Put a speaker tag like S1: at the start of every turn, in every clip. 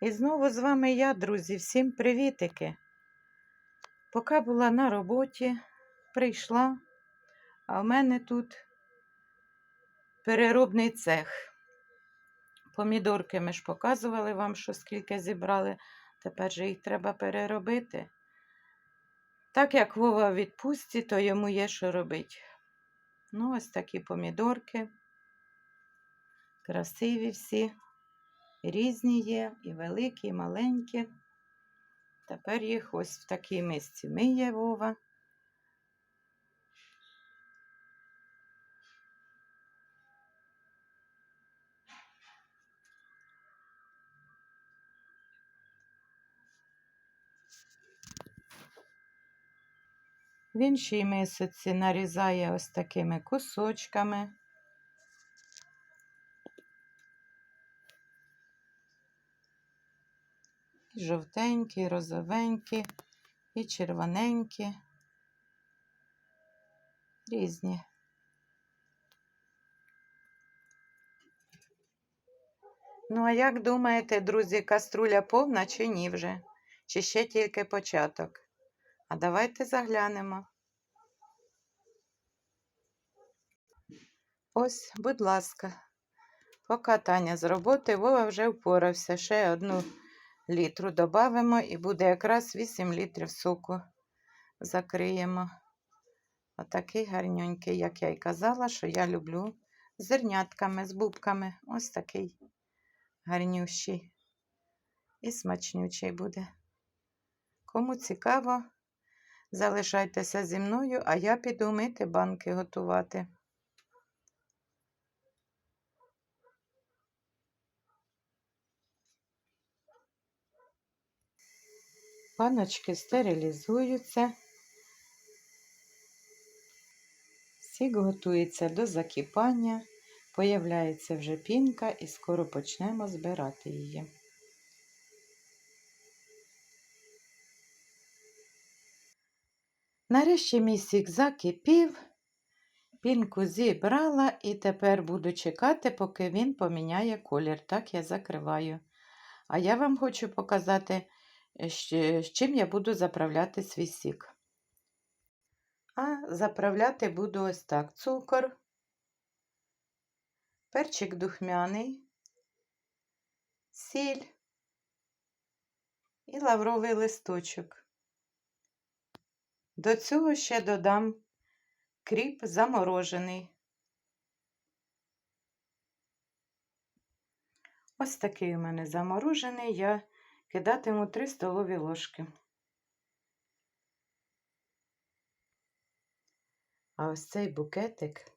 S1: І знову з вами я, друзі, всім привітики. Поки була на роботі, прийшла, а в мене тут переробний цех. Помідорки ми ж показували вам, що скільки зібрали. Тепер же їх треба переробити. Так як Вова в відпустці, то йому є що робити. Ну, ось такі помідорки. Красиві всі. Різні є, і великі, і маленькі. Тепер їх ось в такій мисці миє Вова. В іншій мисоці нарізає ось такими кусочками. Жовтенькі, розовенькі, і червоненькі. Різні. Ну, а як думаєте, друзі, каструля повна чи ні вже? Чи ще тільки початок? А давайте заглянемо. Ось, будь ласка, поки Таня з роботи, Вова вже впорався. Ще одну літру додамо і буде якраз 8 літрів соку. Закриємо. Отакий гарненький, як я й казала, що я люблю з зернятками, з бубками. Ось такий гарнющий і смачнючий буде. Кому цікаво, залишайтеся зі мною, а я піду мити банки готувати. Баночки стерилізуються. Сік готується до закипання, появляється вже пінка і скоро почнемо збирати її. Нарешті мій сік закипів, пінку зібрала і тепер буду чекати, поки він поміняє колір. Так я закриваю. А я вам хочу показати, з чим я буду заправляти свій сік. А заправляти буду ось так: цукор, перчик духмяний, сіль і лавровий листочок. До цього ще додам кріп заморожений. Ось такий у мене заморожений, я кидатиму 3 столові ложки. А ось цей букетик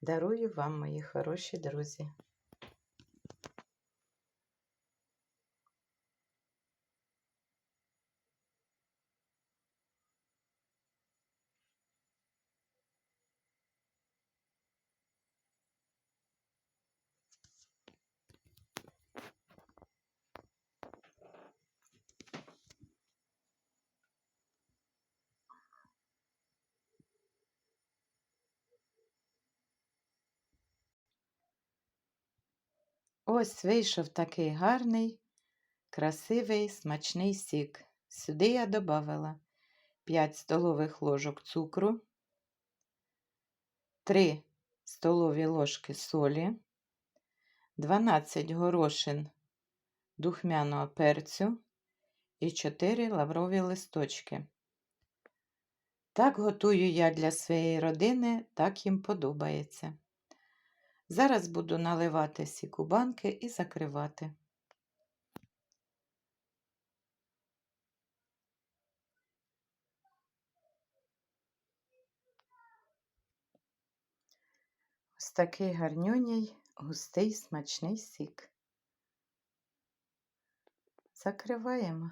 S1: дарую вам, мої хороші друзі. Ось вийшов такий гарний, красивий, смачний сік. Сюди я додала 5 столових ложок цукру, 3 столові ложки солі, 12 горошин духмяного перцю і 4 лаврові листочки. Так готую я для своєї родини, так їм подобається. Зараз буду наливати сік у банки і закривати. Ось такий гарнюній, густий, смачний сік. Закриваємо.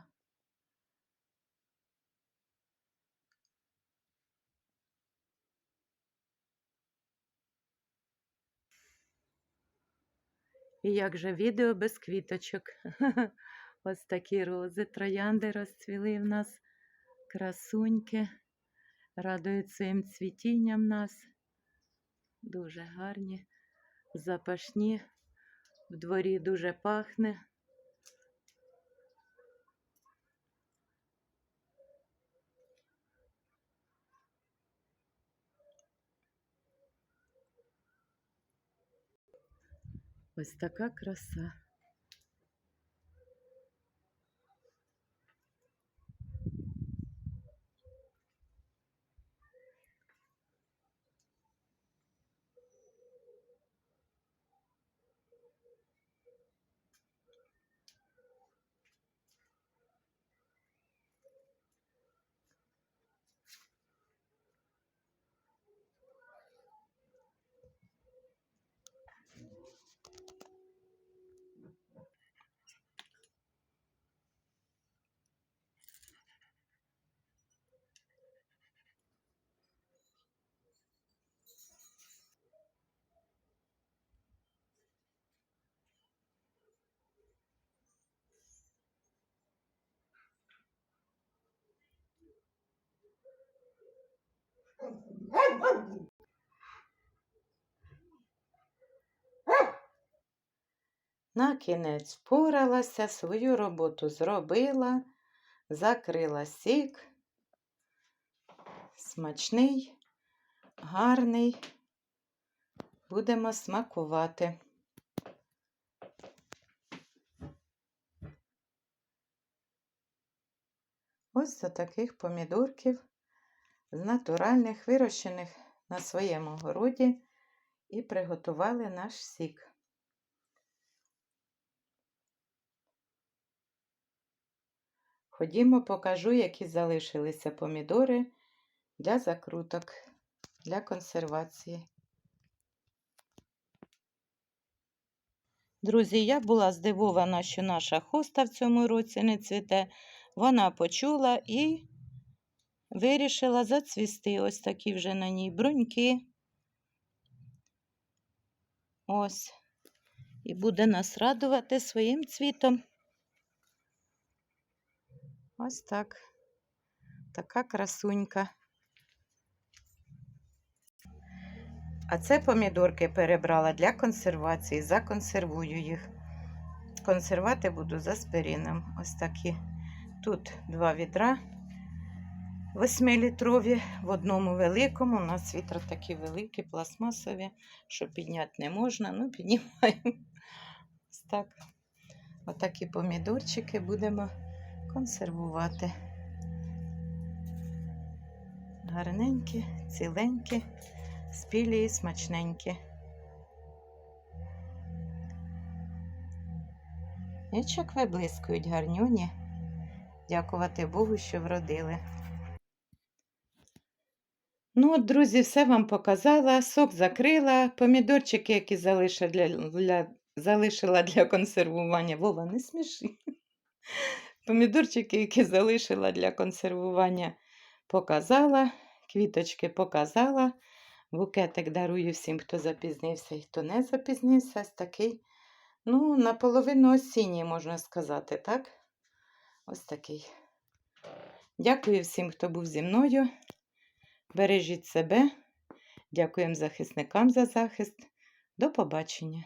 S1: І як же відео без квіточок. Ось такі рози, троянди розцвіли в нас, красуньки, радують своїм цвітінням нас. Дуже гарні, запашні, в дворі дуже пахне. Ось така краса. На кінець впоралася, свою роботу зробила, закрила сік. Смачний, гарний. Будемо смакувати. Ось за таких помідорків з натуральних, вирощених на своєму городі, і приготували наш сік. Ходімо, покажу, які залишилися помідори для закруток, для консервації. Друзі, я була здивована, що наша хоста в цьому році не цвіте. Вона почула і вирішила зацвісти. Ось такі вже на ній бруньки. Ось. І буде нас радувати своїм цвітом. Ось так. Така красунька. А це помідорки перебрала для консервації. Законсервую їх. Консервати буду з аспирином. Ось такі. Тут два відра 8-літрові, в одному великому. У нас вітра такі великі, пластмасові, що підняти не можна. Ну, піднімаємо. Ось так. Отакі помідорчики будемо консервувати. Гарненькі, ціленькі, спілі і смачненькі. Нічок виблискують гарнюні. Дякувати Богу, що вродили. Ну, от, друзі, все вам показала. Сок закрила, помідорчики, які залишила для, для, залишила для консервування. Вова, не сміши. Помідорчики, які залишила для консервування, показала. Квіточки показала. Букетик дарую всім, хто запізнився і хто не запізнився. Ось такий, ну, наполовину осінній, можна сказати, так? Ось такий. Дякую всім, хто був зі мною. Бережіть себе. Дякуємо захисникам за захист. До побачення.